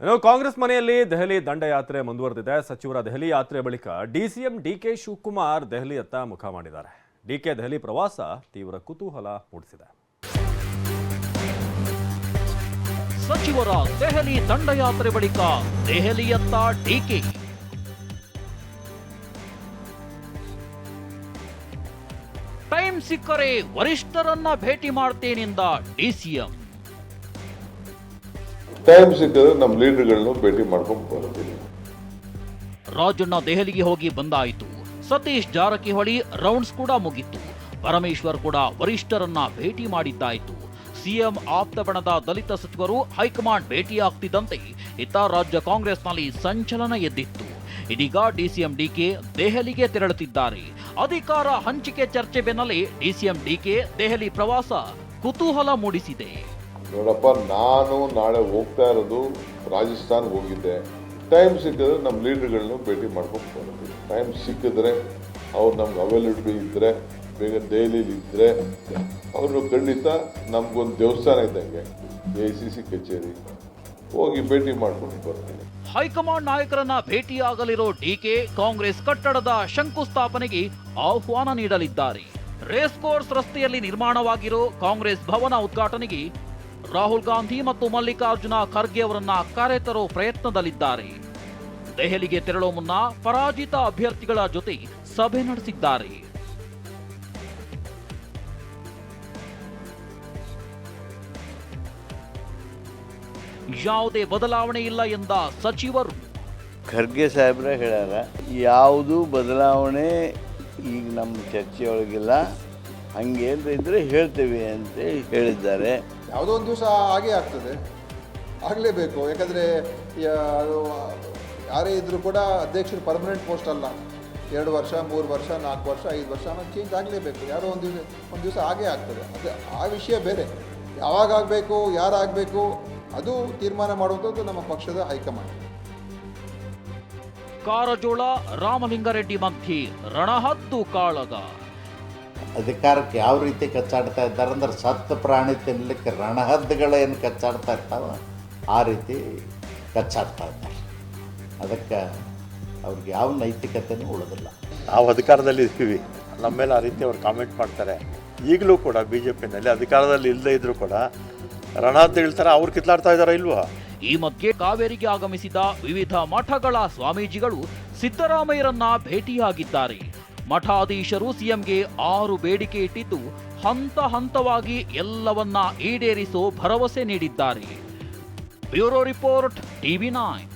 ಇನ್ನು ಕಾಂಗ್ರೆಸ್ ಮನೆಯಲ್ಲಿ ದೆಹಲಿ ದಂಡಯಾತ್ರೆ ಮುಂದುವರೆದಿದೆ. ಸಚಿವರ ದೆಹಲಿ ಯಾತ್ರೆ ಬಳಿಕ ಡಿಸಿಎಂ ಡಿಕೆ ಶಿವಕುಮಾರ್ ದೆಹಲಿಯತ್ತ ಮುಖ ಮಾಡಿದ್ದಾರೆ. ಡಿಕೆ ದೆಹಲಿ ಪ್ರವಾಸ ತೀವ್ರ ಕುತೂಹಲ ಮೂಡಿಸಿದೆ. ಸಚಿವರ ದೆಹಲಿ ದಂಡಯಾತ್ರೆ ಬಳಿಕ ದೆಹಲಿಯತ್ತ ಡಿಕೆ. ಟೈಮ್ ಸಿಕ್ಕರೆ ವರಿಷ್ಠರನ್ನ ಭೇಟಿ ಮಾಡ್ತೇನೆಂದ ಡಿಸಿಎಂ. ಟೈಮ್ ಸಿಕ್ಕಿದ್ರೆ ನಮ್ಮ ಲೀಡರ್ಗಳನ್ನು ಭೇಟಿ ಮಾಡ್ಕೊಂಡು ಬರ್ತೀನಿ ರಾಜಣ್ಣ ದೆಹಲಿಗೆ ಹೋಗಿ ಬಂದಾಯಿತು. ಸತೀಶ್ ಜಾರಕಿಹೊಳಿ ರೌಂಡ್ಸ್ ಕೂಡ ಮುಗಿತು ಪರಮೇಶ್ವರ್ ಕೂಡ ವರಿಷ್ಠರನ್ನ ಭೇಟಿ ಮಾಡಿದ್ದಾಯಿತು. ಸಿಎಂ ಆಪ್ತ ಬಣದ ದಲಿತ ಸಚಿವರು ಹೈಕಮಾಂಡ್ ಭೇಟಿಯಾಗ್ತಿದ್ದಂತೆ ಇತ್ತ ರಾಜ್ಯ ಕಾಂಗ್ರೆಸ್ನಲ್ಲಿ ಸಂಚಲನ ಎದ್ದಿತ್ತು. ಇದೀಗ ಡಿಸಿಎಂ ಡಿಕೆ ದೆಹಲಿಗೆ ತೆರಳುತ್ತಿದ್ದಾರೆ. ಅಧಿಕಾರ ಹಂಚಿಕೆ ಚರ್ಚೆ ಬೆನ್ನಲ್ಲೇ ಡಿಸಿಎಂ ಡಿಕೆ ದೆಹಲಿ ಪ್ರವಾಸ ಕುತೂಹಲ ಮೂಡಿಸಿದೆ. ನೋಡಪ್ಪ, ನಾನು ನಾಳೆ ಹೋಗ್ತಾ ಇರೋದು ರಾಜಸ್ಥಾನ್ ಹೋಗಿದ್ದೆ. ಟೈಮ್ ಸಿಕ್ಕಿದ್ರೆ ನಮ್ಮ ಲೀಡರ್ಗಳನ್ನ ಭೇಟಿ ಮಾಡ್ಕೊಂಡು ಬರೋದು ಟೈಮ್ ಸಿಕ್ಕಿದ್ರೆ ಅವ್ರು ನಮ್ಗೆ ಅವೈಲೇಬಲ್ ಇದ್ದರೆ ಬೇಗ ದೆಹಲಿಲಿ ಇದ್ದರೆ ಅವರು ಖಂಡಿತ ನಮ್ಗೊಂದು ದೇವಸ್ಥಾನ ಇದ್ದಂಗೆ ಎ ಸಿ ಸಿ ಕಚೇರಿ. ಹೋಗಿ ಭೇಟಿ ಮಾಡ್ಕೊಂಡು ಬರ್ತೀನಿ. ಹೈಕಮಾಂಡ್ ನಾಯಕರನ್ನ ಭೇಟಿಯಾಗಲಿರೋ ಡಿಕೆ ಕಾಂಗ್ರೆಸ್ ಕಟ್ಟಡದ ಶಂಕುಸ್ಥಾಪನೆಗೆ ಆಹ್ವಾನ ನೀಡಲಿದ್ದಾರೆ. ರೇಸ್ ಕೋರ್ಸ್ ರಸ್ತೆಯಲ್ಲಿ ನಿರ್ಮಾಣವಾಗಿರೋ ಕಾಂಗ್ರೆಸ್ ಭವನ ಉದ್ಘಾಟನೆಗೆ ರಾಹುಲ್ ಗಾಂಧಿ ಮತ್ತು ಮಲ್ಲಿಕಾರ್ಜುನ ಖರ್ಗೆ ಅವರನ್ನ ಕರೆತರೋ ಪ್ರಯತ್ನದಲ್ಲಿದ್ದಾರೆ. ದೆಹಲಿಗೆ ತೆರಳೋ ಮುನ್ನ ಪರಾಜಿತ ಅಭ್ಯರ್ಥಿಗಳ ಜೊತೆ ಸಭೆ ನಡೆಸಿದ್ದಾರೆ. ಯಾವುದೇ ಬದಲಾವಣೆ ಇಲ್ಲ ಎಂದ ಸಚಿವರು. ಖರ್ಗೆ ಸಾಹೇಬ್ರ ಹೇಳ್ಯಾರ, ಯಾವುದು ಬದಲಾವಣೆ ಈಗ ನಮ್ಮ ಚರ್ಚೆಯೊಳಗಿಲ್ಲ. ಹಂಗೇನು ಇದ್ರೆ ಹೇಳ್ತೇವೆ ಅಂತ ಹೇಳಿದ್ದಾರೆ. ಯಾವುದೋ ಒಂದು ದಿವಸ ಹಾಗೆ ಆಗ್ತದೆ. ಆಗಲೇಬೇಕು. ಯಾಕಂದರೆ ಯಾರೇ ಇದ್ದರೂ ಕೂಡ ಅಧ್ಯಕ್ಷರು ಪರ್ಮನೆಂಟ್ ಪೋಸ್ಟ್ ಅಲ್ಲ. ಎರಡು ವರ್ಷ ಮೂರು ವರ್ಷ ನಾಲ್ಕು ವರ್ಷ ಐದು ವರ್ಷ ಆಮೇಲೆ ಚೇಂಜ್ ಆಗಲೇಬೇಕು. ಯಾರೋ ಒಂದು ದಿವಸ ಒಂದು ದಿವಸ ಹಾಗೇ ಆಗ್ತದೆ. ಅದು ಆ ವಿಷಯ ಬೇರೆ. ಯಾವಾಗ ಆಗಬೇಕು ಯಾರಾಗಬೇಕು ಅದು ತೀರ್ಮಾನ ಮಾಡುವಂಥದ್ದು ನಮ್ಮ ಪಕ್ಷದ ಹೈಕಮಾಂಡ್. ಕಾರಜೋಳ ರಾಮಲಿಂಗಾರೆಡ್ಡಿ ಮಧ್ಯೆ ರಣಹದ್ದು ಕಾಳಗ. ಅಧಿಕಾರಕ್ಕೆ ಯಾವ ರೀತಿ ಕಚ್ಚಾಡ್ತಾ ಇದ್ದಾರೆ ಅಂದ್ರೆ ಸತ್ತ ಪ್ರಾಣಿ ತಿನ್ನಲಿಕ್ಕೆ ರಣಹದ್ದುಗಳೇನು ಕಚ್ಚಾಡ್ತಾ ಇರ್ತಾವ ಆ ರೀತಿ ಕಚ್ಚಾಡ್ತಾ ಇದ್ದಾರೆ. ಅದಕ್ಕೆ ಅವ್ರಿಗೆ ಯಾವ ನೈತಿಕತೆನೂ ಉಳಿದಿಲ್ಲ. ನಾವು ಅಧಿಕಾರದಲ್ಲಿ ಇದ್ದೀವಿ. ನಮ್ಮ ಮೇಲೆ ಆ ರೀತಿ ಅವ್ರು ಕಾಮೆಂಟ್ ಮಾಡ್ತಾರೆ. ಈಗಲೂ ಕೂಡ ಬಿ ಜೆ ಪಿನಲ್ಲಿ ಅಧಿಕಾರದಲ್ಲಿ ಇಲ್ಲದೇ ಇದ್ದರೂ ಕೂಡ ರಣಹದ್ದು ಹೇಳ್ತಾರೆ ಅವ್ರು ಕಿತ್ಲಾಡ್ತಾ ಇದ್ದಾರಾ ಇಲ್ವಾ? ಈ ಮಧ್ಯೆ ಕಾವೇರಿಗೆ ಆಗಮಿಸಿದ ವಿವಿಧ ಮಠಗಳ ಸ್ವಾಮೀಜಿಗಳು ಸಿದ್ದರಾಮಯ್ಯರನ್ನ ಭೇಟಿಯಾಗಿದ್ದಾರೆ. ಮಠಾಧೀಶರು ಸಿಎಂಗೆ ಆರು ಬೇಡಿಕೆ ಇಟ್ಟಿದ್ದು ಹಂತ ಹಂತವಾಗಿ ಎಲ್ಲವನ್ನ ಈಡೇರಿಸೋ ಭರವಸೆ ನೀಡಿದ್ದಾರೆ. Bureau report TV nine.